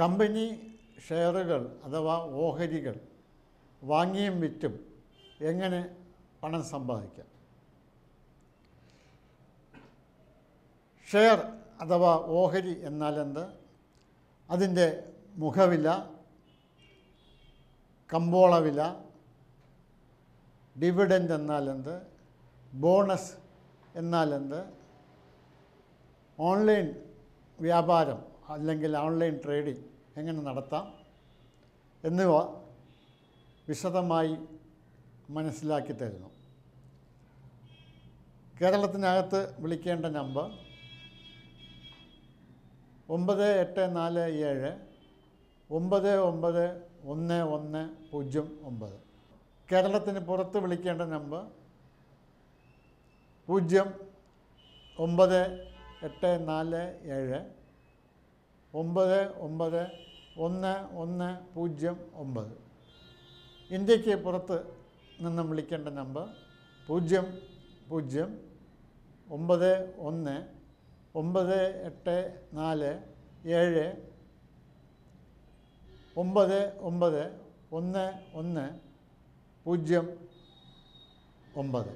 Company ഷെയറുകൾ അഥവാ ഓഹരികൾ വാങ്ങിയും വിറ്റും എങ്ങനെ പണം സമ്പാദിക്കാം? ഷെയർ അഥവാ ഓഹരി എന്നാൽ എന്ത്? അതിന്റെ മുഖവില കമ്പോളവില ഡിവിഡന്റ് എന്നാൽ എന്ത്? ബോണസ് എന്നാൽ എന്ത്? ഓൺലൈൻ വ്യാപാരം അല്ലെങ്കിൽ ഓൺലൈൻ ട്രേഡിംഗ് എങ്ങനെ നടത്താം എന്നിവ വിശദമായി മനസ്സിലാക്കി തരുന്നു. കേരളത്തിനകത്ത് വിളിക്കേണ്ട നമ്പർ ഒമ്പത് എട്ട് നാല് ഏഴ് ഒമ്പത് ഒമ്പത് ഒന്ന് ഒന്ന് പൂജ്യം ഒമ്പത്. കേരളത്തിന് പുറത്ത് വിളിക്കേണ്ട നമ്പർ പൂജ്യം ഒമ്പത് എട്ട് നാല് ഏഴ് ഒമ്പത് ഒമ്പത് ഒന്ന് ഒന്ന് പൂജ്യം ഒമ്പത്. ഇന്ത്യയ്ക്ക് പുറത്ത് നിന്നും വിളിക്കേണ്ട നമ്പർ പൂജ്യം പൂജ്യം ഒമ്പത് ഒന്ന് ഒമ്പത് എട്ട് നാല് ഏഴ് ഒമ്പത് ഒമ്പത് ഒന്ന് ഒന്ന് പൂജ്യം ഒമ്പത്.